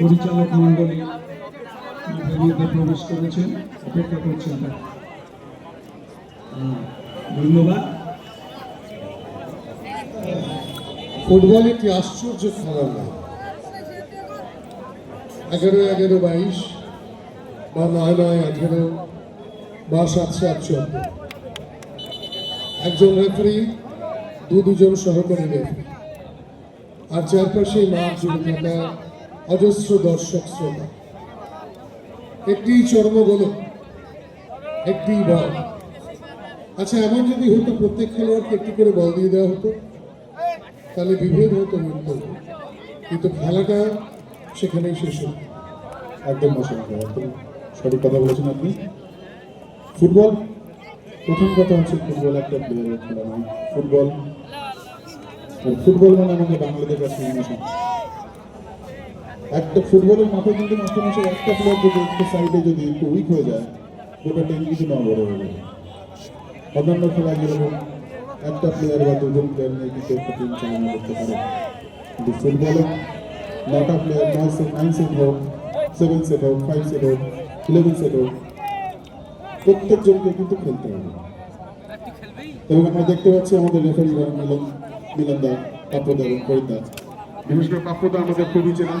পরিচালক প্রবেশ করেছেন, অপেক্ষা করছেন ধন্যবাদ। ফুটবল একটি আশ্চর্য খেলার নাম এগারো এগারো বাইশ বা নয় নয় আঠেরো বা সাত সাত একজন রেফারি দু দুজন সহকারী রেফারি আর চারপাশে মাঠ জুড়ে থাকা অজস্র দর্শক শ্রোতা। একটি চর্মগোলক একটি বল। আচ্ছা এমন যদি হতো প্রত্যেক খেলোয়াড়কে একটি করে বল দিয়ে দেওয়া হতো, তাহলে বিভেদ হতো মৃত্যু কিন্তু খেলাটা সেখানেই শেষ হতো একদম একদম সঠিক কথা বলেছেন আপনি। ফুটবল? প্রথম কথা হচ্ছে ফুটবল একটা প্লেয়ারের খেলা নয়, ফুটবল। আর ফুটবল মানে আমাদের বাংলাদেশ কাছে ইমোশন একটা ফুটবলের মাঠে কিন্তু মাস্টার মাসে একটা প্লেয়ার যদি একটু সাইডে যদি একটু উইক হয়ে যায়, গোটা টিম কিছু না বড় হয়ে যাবে। অন্যান্য খেলায় যেরকম একটা প্লেয়ার বা দুজন প্লেয়ার নিয়ে কিন্তু একটা টিম চালনা করতে পারে। কিন্তু ফুটবলে নটা প্লেয়ার নয় সেট নাইন সেট হোক সেভেন সেট হোক ফাইভ সেট হোক ইলেভেন সেট হোক প্রত্যেকজনকে কিন্তু খেলতে হবে। এবং আমরা দেখতে পাচ্ছি আমাদের রেফারি মিলন মিলন দা পাপ্পদা এবং ফরিদা। বিশেষ করে পাপ্পদা আমাদের খুবই চেনা।